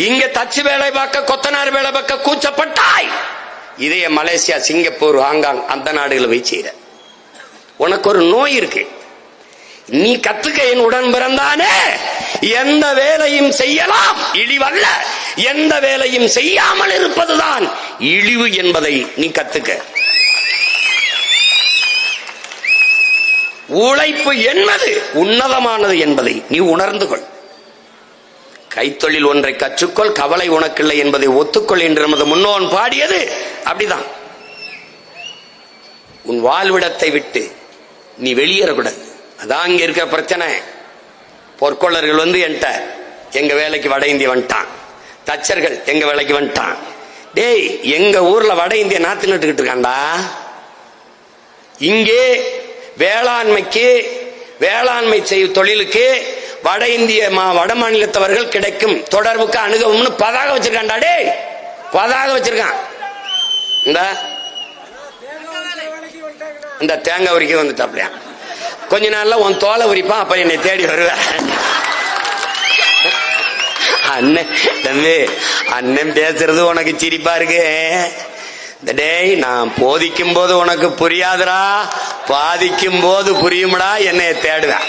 இங்க தச்சு வேலை பார்க்க கொத்தனார் வேலை பார்க்க கூச்சப்பட்டாய். இதய மலேசியா சிங்கப்பூர் ஹாங்காங் அந்த நாடுகளை போய் செய்யற உனக்கு ஒரு நோய் இருக்கு. நீ கத்துக்க என் உடன் பிறந்தானே. எந்த வேலையும் செய்யலாம். இழிவல்ல. எந்த வேலையும் செய்யாமல் இருப்பதுதான் இழிவு என்பதை நீ கத்துக்க. உழைப்பு என்பது உன்னதமானது என்பதை நீ உணர்ந்து கொள். கைத்தொழில் ஒன்றை கற்றுக்கொள் கவலை உனக்கில்லை என்பதை ஒத்துக்கொள் என்று நமது முன்னோன் பாடியது. அப்படிதான். உன் வாழ்விடத்தை விட்டு நீ வெளியேறக்கூடாது. அதான் அங்க இருக்க பிரச்சனை. பொற்கொள்ளர்கள் வந்து என்கிட்ட எங்க வேலைக்கு வட இந்திய வந்துட்டான். தச்சர்கள் எங்க வேலைக்கு வந்துட்டான். டேய் எங்க ஊர்ல வட இந்திய நாத்து நட்டுக்கிட்டு இருக்காண்டா இங்கே வேளாண்மைக்கு வேளாண்மை செய்யும் தொழிலுக்கு வட இந்திய மா- வட மாநிலத்தவர்கள் கிடைக்கும் தொடர்புக்கு அணுகவும்னு பதாக வச்சிருக்கான்டா டேய். பதாக வச்சிருக்கான். இந்த இந்த தேங்காய் உரிக்க வந்துட்டாப்லையா. கொஞ்ச நாள்ல உன் தோலை உரிப்பான் அப்ப என்னை தேடி வருவேன் அண்ணன் தம்பி அண்ணன் பேசுறது உனக்கு சிரிப்பா இருக்கு. இந்த டேய் நான் போதிக்கும் போது உனக்கு புரியாதுடா. பாதிக்கும் போது புரியும்டா என்னைய தேடுவேன்